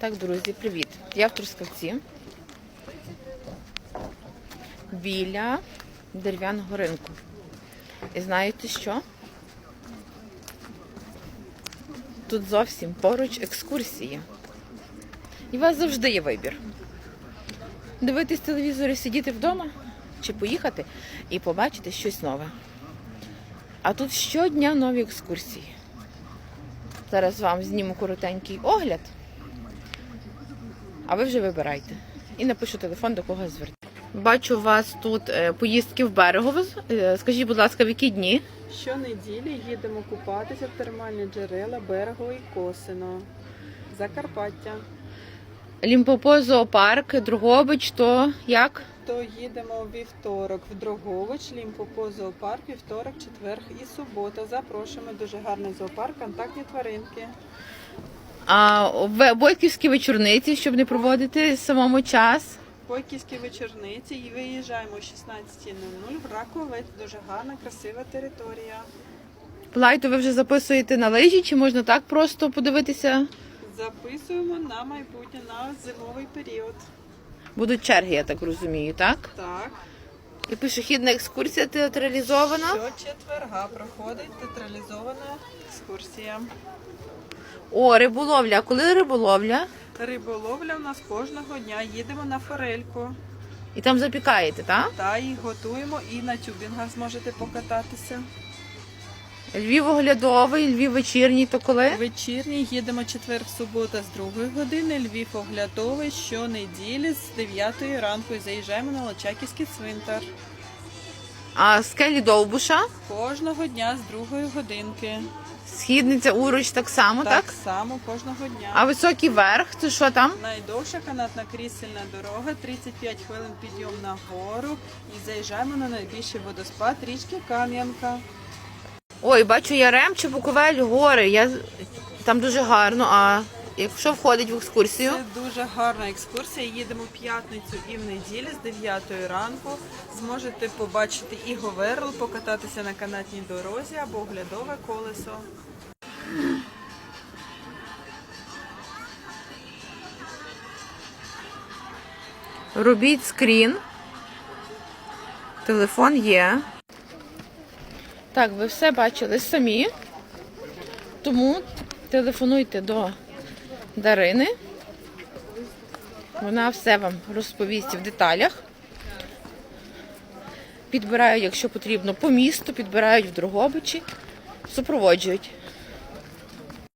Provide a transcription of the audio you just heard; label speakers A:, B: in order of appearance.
A: Так, друзі, привіт. Я в Трускавці. Біля дерев'яного ринку. І знаєте що? Тут зовсім поруч екскурсії. І у вас завжди є вибір. Дивитись телевізор і сидіти вдома, чи поїхати і побачити щось нове. А тут щодня нові екскурсії. Зараз вам зніму коротенький огляд. А ви вже вибирайте. І напишу телефон, до кого звертати. Бачу у вас тут е, поїздки в Берегово. Е, Скажіть, будь ласка, в які дні?
B: Щонеділі їдемо купатися в термальні джерела Берегово і Косино. Закарпаття.
A: Лімпопо зоопарк, Другобич, то як?
B: То їдемо вівторок в Дрогович, Лімпопо зоопарк, вівторок, четвер і субота. Запрошуємо дуже гарний зоопарк, контактні тваринки.
A: А в Бойківські вечорниці, щоб не проводити самому час.
B: Бойківські вечорниці і виїжджаємо о 16.00 в Раковець. Дуже гарна, красива територія.
A: Плайту ви вже записуєте на лижі, чи можна так просто подивитися?
B: Записуємо на майбутнє на зимовий період.
A: Будуть черги, я так розумію, так?
B: Так.
A: І пішохідна екскурсія театралізована.
B: Щочетверга проходить театралізована екскурсія.
A: О, риболовля. А коли риболовля?
B: Риболовля в нас кожного дня. Їдемо на форельку.
A: І там запікаєте, так?
B: Та їх готуємо і на тюбінгах зможете покататися.
A: Львів оглядовий, Львів вечірній, то коли?
B: Вечірній їдемо четвер, субота з 2 години. Львів оглядовий щонеділі з 9 ранку і заїжджаємо на Лочаківський цвинтар.
A: А скелі Довбуша,
B: Кожного дня з 2 годинки.
A: Східниця Уруч так само, так?
B: Так само кожного дня.
A: А високий верх, це що там?
B: Найдовша канатна крісельна дорога, 35 хвилин підйом на гору і заїжджаємо на найбільший водоспад річки Кам'янка.
A: Ой, бачу Ярем чи Буковель, гори. Я... Там дуже гарно, а якщо входить в екскурсію?
B: Це дуже гарна екскурсія. Їдемо в п'ятницю і в неділю з 9 ранку. Зможете побачити і Говерл, покататися на канатній дорозі або оглядове колесо.
A: Робіть скрін. Телефон є. Так, ви все бачили самі. Тому телефонуйте до Дарини. Вона все вам розповість в деталях. Підбирають, якщо потрібно, по місту, підбирають в Дрогобичі, супроводжують.